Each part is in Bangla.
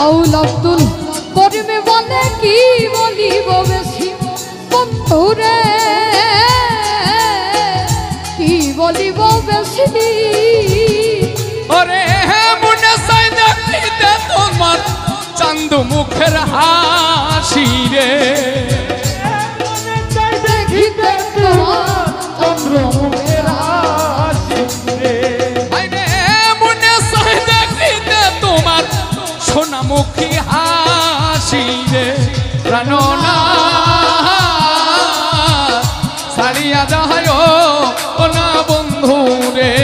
বাউল আব্দুল করিমে বলে কি বলিব বেশি? বন্ধুরে, কি বলিব বেশি? ওরে মনে চাই দেখিতে তোমার চান্দ মুখের হাসি রে? সোনামুখী হাসি রে প্রাণনা সারিয়া যায় ও না বন্ধু রে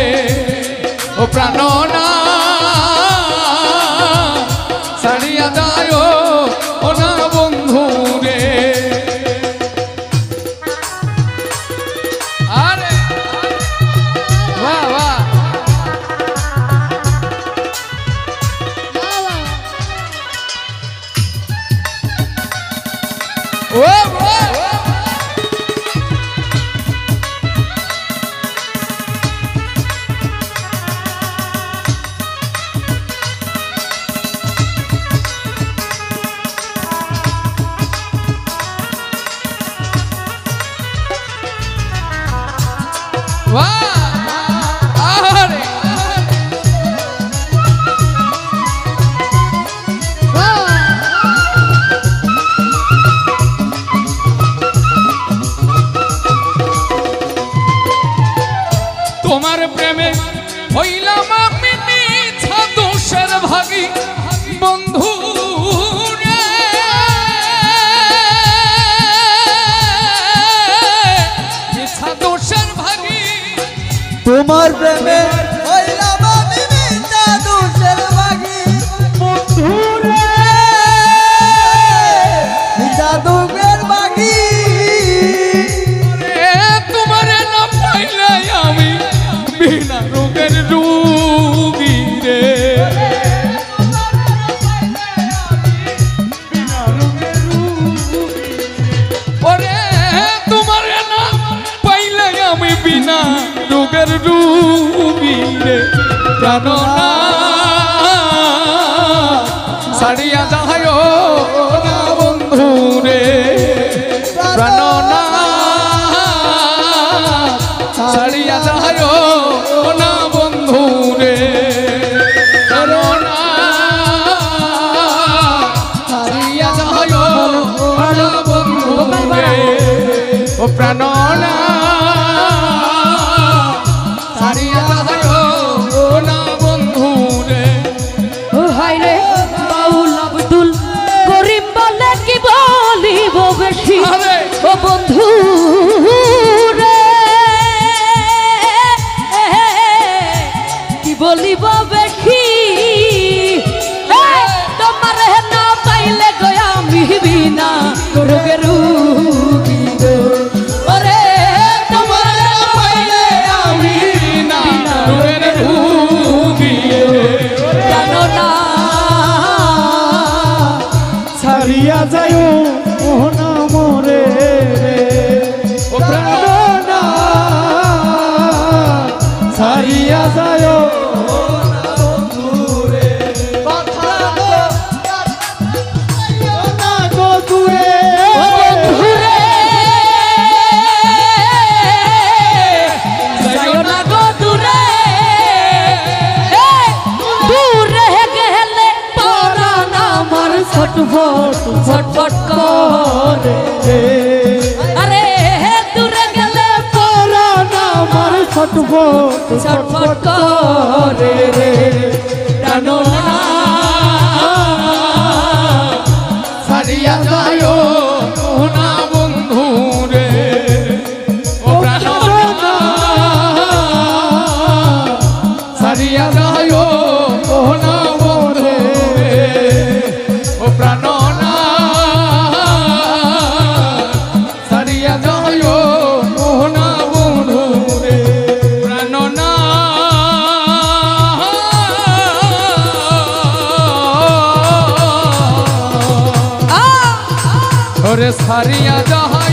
ও প্রাণনা ও তোমার প্রেমে হইলাম আমি মিছা দোষের ভাগী। বন্ধু তোমার প্রেমে রোগের রুবিরে প্রাণনা সারিয়া বলিব এই, তোমার না পাইলে গয়া মিহিবিনা রোগে রুগী ওরে তোমার না পাইলে না না ছাড়িয়া যায় মোহনা মোরে ও প্রাণ ছাড়িয়া যায় আমার ছটফট ছটফট করে আরে দূরে গেলে পরাণ আমার ছটফট ছটফট করে রে জানো না সারিয়া যায় না ওরে সারিয়া যাহ